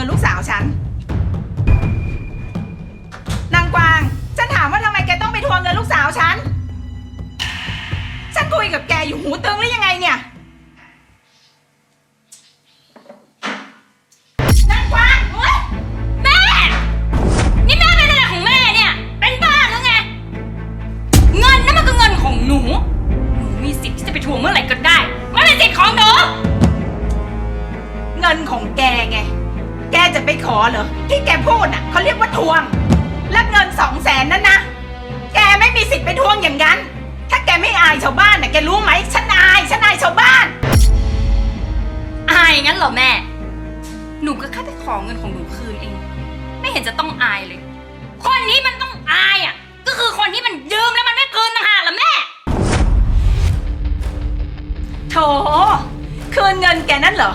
งินลูกสาวฉัน นางกวาง ฉันถามว่าทำไมแกต้องไปทวงเงินลูกสาวฉัน ฉันคุยกับแกอยู่หูตึงหรือ เหรอ ที่แกพูดน่ะเขาเรียกว่าทวง และเงินสองแสนนั่นนะ แกไม่มีสิทธิ์ไปทวงอย่างนั้น ถ้าแกไม่อายชาวบ้านน่ะแกรู้ไหมฉันอายฉันอายชาวบ้าน อายงั้นเหรอแม่ หนูก็แค่ไปขอเงินของหนูคืนเอง ไม่เห็นจะต้องอายเลย คนนี้มันต้องอายอะ ก็คือคนที่มันยืมแล้วมันไม่คืนต่างหากล่ะแม่ โถคืนเงินแกนั่นเหรอ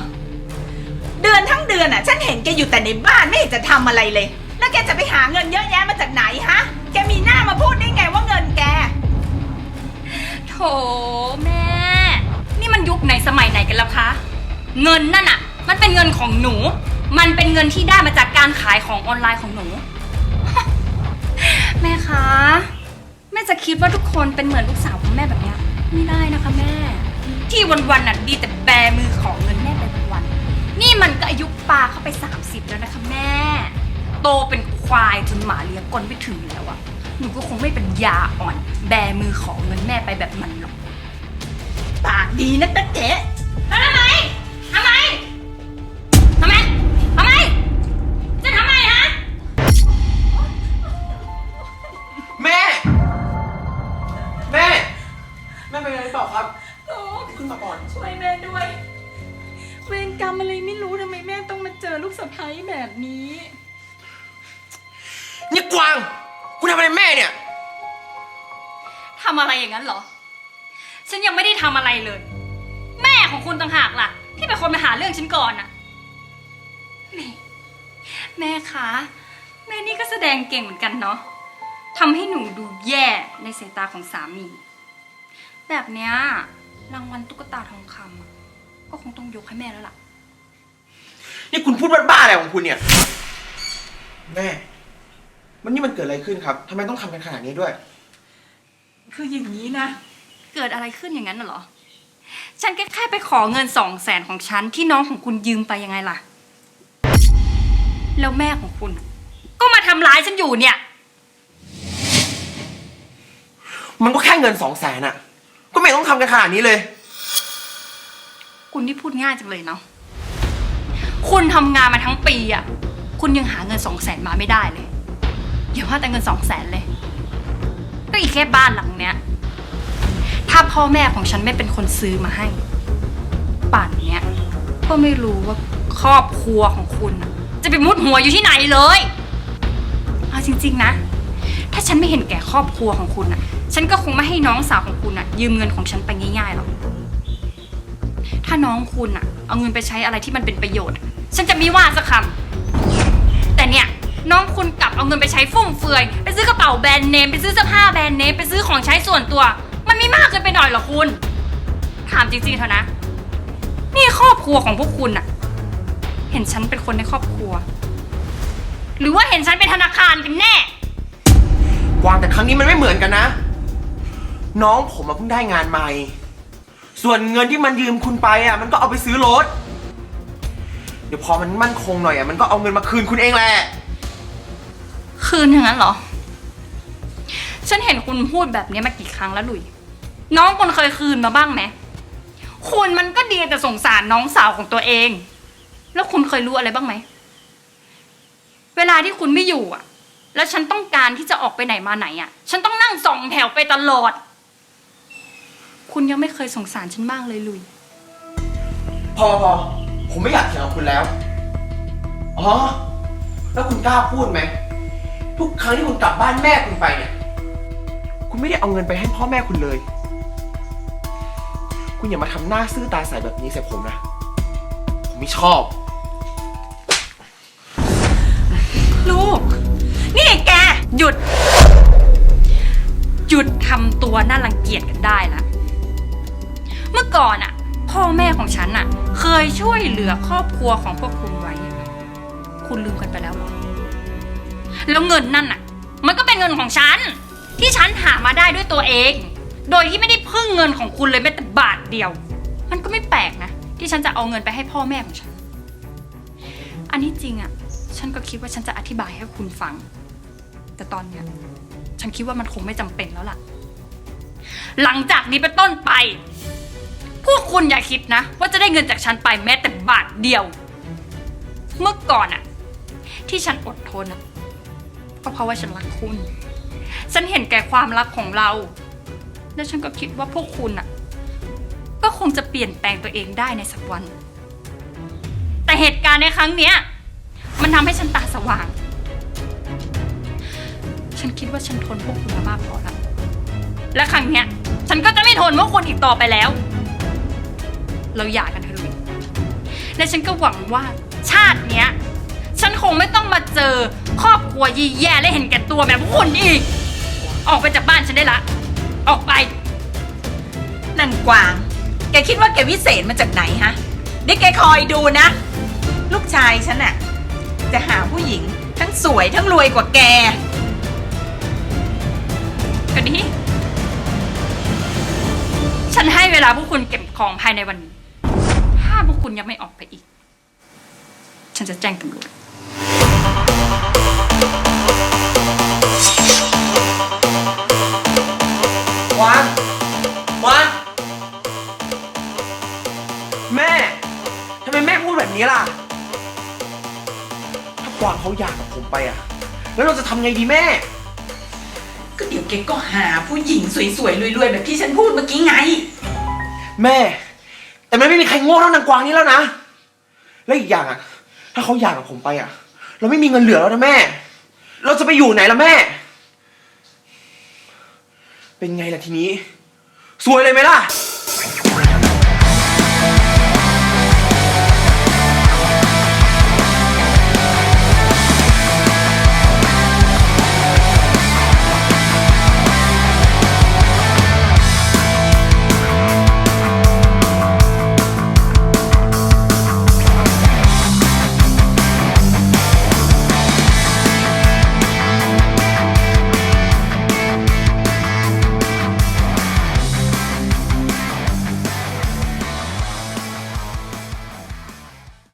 เดือนทั้งเดือนอะ ฉันเห็นแกอยู่แต่ในบ้านไม่เห็นจะทำอะไรเลย แล้วแกจะไปหาเงินเยอะแยะมาจากไหนฮะ แกมีหน้ามาพูดได้ไงว่าเงินแก โถแม่ นี่มันยุคไหนสมัยไหนกันแล้วคะ เงินนั่นอะมันเป็นเงินของหนู มันเป็นเงินที่ได้มาจากการขายของออนไลน์ของหนู แม่คะแม่จะคิดว่าทุกคนเป็นเหมือนลูกสาวของแม่แบบเนี้ยไม่ได้นะคะแม่ ที่วันๆน่ะดีแต่แบมือของเงินแม่ไปวั นๆนี่มันก็อายุปลาเข้าไป 30 แล้วนะคะแม่ โตเป็นควายจนหมาเลี้ยงกลไม่ถึงแล้วอะหนูก็คงไม่เป็นยาอ่อน แบมือของเงินแม่ไปแบบมันหรอก ปากดีนะตะเจ๊แล้วทำไมทำไม กวาง คุณทำอะไรแม่เนี่ย ทำอะไรอย่างนั้นเหรอ ฉันยังไม่ได้ทำอะไรเลย แม่ของคุณต่างหากล่ะ ที่เป็นคนมาหาเรื่องฉันก่อนน่ะ แม่ แม่คะ แม่นี่ก็แสดงเก่งเหมือนกันเนาะทำให้หนูดูแย่ในสายตาของสามี แบบเนี้ยรางวัลตุ๊กตาทองคำอะก็คงต้องยกให้แม่แล้วล่ะ นี่คุณพูดบ้าๆอะไรของคุณเนี่ย แม่ มันนี่มันเกิดอะไรขึ้นครับทำไมต้องทำกันขนาดนี้ด้วย คืออย่างนี้นะ เกิดอะไรขึ้นอย่างนั้นน่ะเหรอ ฉันแค่แค่ไปขอเงินสองแสนของฉันที่น้องของคุณยืมไปยังไงล่ะ แล้วแม่ของคุณ ก็มาทำร้ายฉันอยู่เนี่ย มันก็แค่เงินสองแสนอะก็ไม่ต้องทำกันขนาดนี้เลย คุณที่พูดง่ายจังเลยเนาะ คุณทำงานมาทั้งปีอะคุณยังหาเงินสองแสนมาไม่ได้เลย อย่าว่าแต่เงินสองแสนเลย ก็อีกแค่บ้านหลังเนี้ย ถ้าพ่อแม่ของฉันไม่เป็นคนซื้อมาให้ ป่านเนี้ย ก็ไม่รู้ว่าครอบครัวของคุณน่ะจะไปมุดหัวอยู่ที่ไหนเลย เอาจริง ๆนะ ถ้าฉันไม่เห็นแก่ครอบครัวของคุณน่ะ ฉันก็คงไม่ให้น้องสาวของคุณน่ะ ยืมเงินของฉันไปง่ายๆหรอก ถ้าน้องคุณอะเอาเงินไปใช้อะไรที่มันเป็นประโยชน์ ฉันจะไม่ว่าสักคำ เอาเงินไปใช้ฟุ่มเฟือย ไปซื้อกระเป๋าแบรนด์เนม ไปซื้อเสื้อผ้าแบรนด์เนม ไปซื้อของใช้ส่วนตัว มันไม่มากเกินไปหน่อยเหรอคุณ ถามจริงๆเถอะนะ นี่ครอบครัวของพวกคุณอะเห็นฉันเป็นคนในครอบครัว หรือว่าเห็นฉันเป็นธนาคารกันแน่ กวางแต่ครั้งนี้มันไม่เหมือนกันนะ น้องผมมาเพิ่งได้งานใหม่ ส่วนเงินที่มันยืมคุณไปอะ มันก็เอาไปซื้อรถ เดี๋ยวพอมันมั่นคงหน่อยอะ มันก็เอาเงินมาคืนคุณเองแหละ คืนอย่างนั้นเหรอ ฉันเห็นคุณพูดแบบนี้มากี่ครั้งแล้วหลุย น้องคุณเคยคืนมาบ้างไหมคุณมันก็ดีแต่สงสารน้องสาวของตัวเอง แล้วคุณเคยรู้อะไรบ้างไหม เวลาที่คุณไม่อยู่อะ แล้วฉันต้องการที่จะออกไปไหนมาไหนอะ ฉันต้องนั่งสองแถวไปตลอด คุณยังไม่เคยสงสารฉันบ้างเลยลุย พอพอผมไม่อยากเถียงกับคุณแล้ว อ๋อ แล้วคุณกล้าพูดไหม ทุกครั้งที่คุณกลับบ้านแม่คุณไปเนี่ย คุณไม่ได้เอาเงินไปให้พ่อแม่คุณเลย คุณอย่ามาทำหน้าซื่อตาใสแบบนี้ใส่ผมนะ ผมไม่ชอบ ลูก นี่แก หยุด หยุดทำตัวน่ารังเกียจกันได้ละ เมื่อก่อนอะพ่อแม่ของฉันอะเคยช่วยเหลือครอบครัวของพวกคุณไว้คคุณลืมกันไปแล้วเหรอ แล้วเงินนั่นน่ะ มันก็เป็นเงินของฉัน ที่ฉันหามาได้ด้วยตัวเอง โดยที่ไม่ได้พึ่งเงินของคุณเลยแม้แต่บาทเดียว มันก็ไม่แปลกนะ ที่ฉันจะเอาเงินไปให้พ่อแม่ของฉัน อันนี้จริงอะ ฉันก็คิดว่าฉันจะอธิบายให้คุณฟัง แต่ตอนเนี้ยฉันคิดว่ามันคงไม่จำเป็นแล้วล่ะ หลังจากนี้เป็นต้นไป พวกคุณอย่าคิดนะ ว่าจะได้เงินจากฉันไปแม้แต่บาทเดียว เมื่อก่อนอะที่ฉันอดทนอะ ก็เพราะว่าฉันรักคุณ ฉันเห็นแก่ความรักของเรา และฉันก็คิดว่าพวกคุณอะก็คงจะเปลี่ยนแปลงตัวเองได้ในสักวัน แต่เหตุการณ์ในครั้งเนี้ย มันทำให้ฉันตาสว่าง ฉันคิดว่าฉันทนพวกคุณมามากพอแล้วและครั้งเนี้ย ฉันก็จะไม่ทนพวกคุณอีกต่อไปแล้ว เราหย่ากันเถอะลุยและฉันก็หวังว่าชาติเนี้ย ฉันคงไม่ต้องมาเจอ ครอบครัวยี่แย่และเห็นแก่ตัวแบบพวกคุณอีก ออกไปจากบ้านฉันได้ละ ออกไป นันกวาง แกคิดว่าแกวิเศษมาจากไหนฮะเดี๋ยวแกคอยดูนะ ลูกชายฉันน่ะ จะหาผู้หญิงทั้งสวยทั้งรวยกว่าแกก็ดีฉันให้เวลาพวกคุณเก็บของภายในวันนี้ ถ้าพวกคุณยังไม่ออกไปอีก ฉันจะแจ้งตำรวจ นี้ล่ะ ถ้ากวางเขาอยากกับผมไปอะ แล้วเราจะทำไงดีแม่ ก็เดี๋ยวแกก็หาผู้หญิงสวยๆรวยๆแบบที่ฉันพูดเมื่อกี้ไง แม่ แต่มันไม่มีใครโง่เท่านางกวางนี้แล้วนะ และอีกอย่างอะ ถ้าเขาอยากกับผมไปอะ เราไม่มีเงินเหลือแล้วนะแม่ เราจะไปอยู่ไหนล่ะแม่ เป็นไงล่ะทีนี้ สวยเลยไหมล่ะ